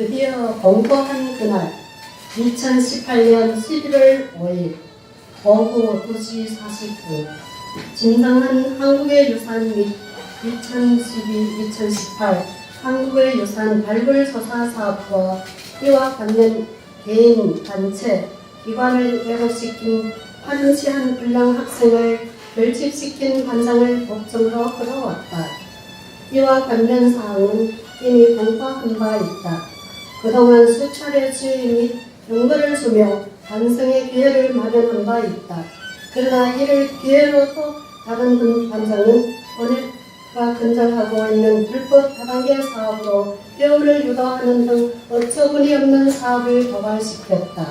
드디어 공포한 그날 2018년 11월 5일 오후 2시 40분 진정한 한국의 유산 및 2012-2018 한국의 유산 발굴 조사 사업과 이와 관련 개인, 단체, 기관을 왜곡시킨 파렴치한 불량 학생을 결집시킨 관장을 법정으로 끌어왔다. 이와 관련 사항은 이미 공포한 바 있다. 그동안 수차례 및 경고를 주며 반성의 기회를 마련한 바 있다. 그러나 이를 기회로 또 다른 분 관장은 오늘가 근절하고 있는 불법 다단계 사업으로 폐업을 유도하는 등 어처구니 없는 사업을 도발시켰다.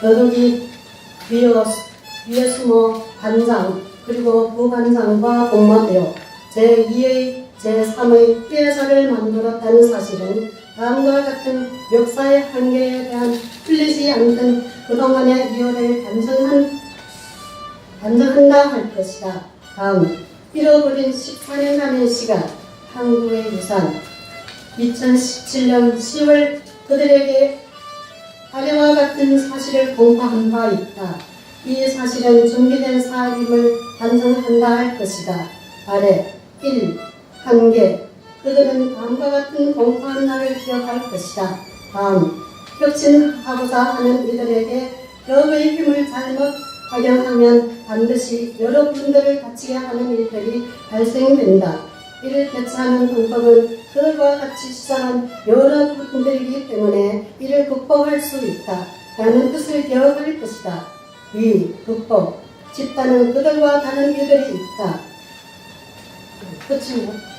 더욱이 위에, 숨어 관장 그리고 부관장과 공모되어 제2의 제3의 피해자를 만들었다는 사실은 다음과 같은 역사의 한계에 대한 풀리지 않던 그동안의 이유를 반성한, 반성한다 할 것이다. 다음, 잃어버린 14년간의 시간, 한국의 유산, 2017년 10월 그들에게 아래와 같은 사실을 공포한 바 있다. 이 사실은 준비된 사업임을 반성한다 할 것이다. 아래 1. 한계 그들은 다음과 같은 공포한 날을 기억할 것이다. 다음 혁신하고자 하는 이들에게 벽의 힘을 잘못 활용하면 반드시 여러분들을 다치게 하는 일들이 발생된다. 이를 대처하는 방법은 그들과 같이 시작한 여러분들이기 때문에 이를 극복할 수 있다. 라는 뜻을 기억할 것이다. 2. 극복 집단은 그들과 다른 이들이 있다. 그 끝입니다.